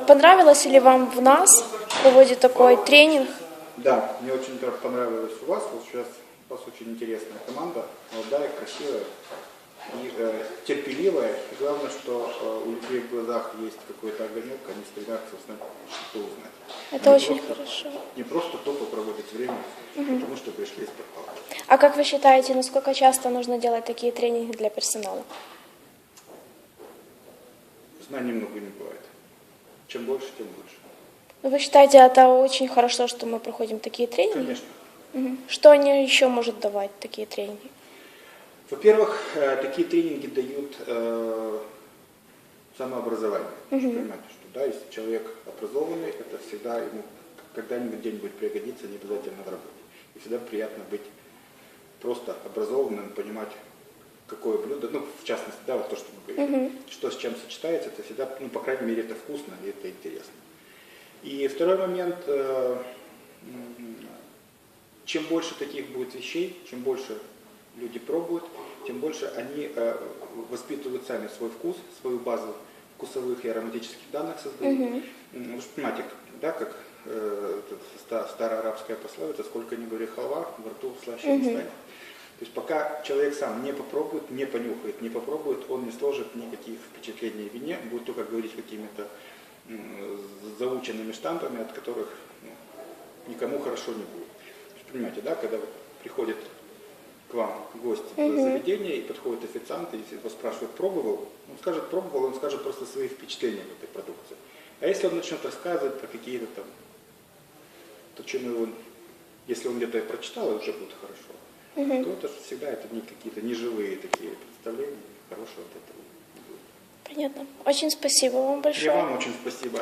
Понравилось ли вам в нас проводит такой тренинг? Да, мне очень понравилось у вас. Вот сейчас у вас очень интересная команда, молодая, красивая и э, терпеливая. И главное, что э, у людей в глазах есть какой-то огонек, они стремятся узнать, что узнать. Это Не очень просто- хорошо. Не просто тупо проводить время, потому что пришли из подпала. А как вы считаете, насколько часто нужно делать такие тренинги для персонала? Знаний много не бывает. Чем больше, тем лучше. Ну, Вы считаете, это очень хорошо, что мы проходим такие тренинги? Конечно. Что они еще может давать, такие тренинги? Во-первых, э, такие тренинги дают э, самообразование. Понимаете, что да, если человек образованный, это всегда ему когда-нибудь где-нибудь пригодится, не обязательно в работе. И всегда приятно быть просто образованным, понимать, какое блюдо, ну, в частности, да, вот то, что мы говорили, что с чем сочетается, это всегда, ну, по крайней мере, это вкусно и это интересно. И второй момент, э, чем больше таких будет вещей, чем больше люди пробуют, тем больше они э, воспитывают сами свой вкус, свою базу вкусовых и ароматических данных создают. М, Вы же понимаете, да, как э, этот ста- староарабская пословица, сколько ни говори халва, во рту слаще не станет. То есть пока человек сам не попробует, не понюхает, не попробует, он не сложит никаких впечатлений о вине, будет только говорить какими-то заученными штампами, от которых ну, никому хорошо не будет. Есть, понимаете, да, когда приходит к вам гость в заведение и подходит официант, и его спрашивают, пробовал, он скажет, пробовал, он скажет просто свои впечатления в этой продукции. А если он начнет рассказывать про какие-то там, то чем его, если он где-то прочитал, и уже будет хорошо, то это же всегда это не какие-то неживые такие представления, хорошего от этого. Понятно. Очень спасибо вам И большое. вам очень спасибо.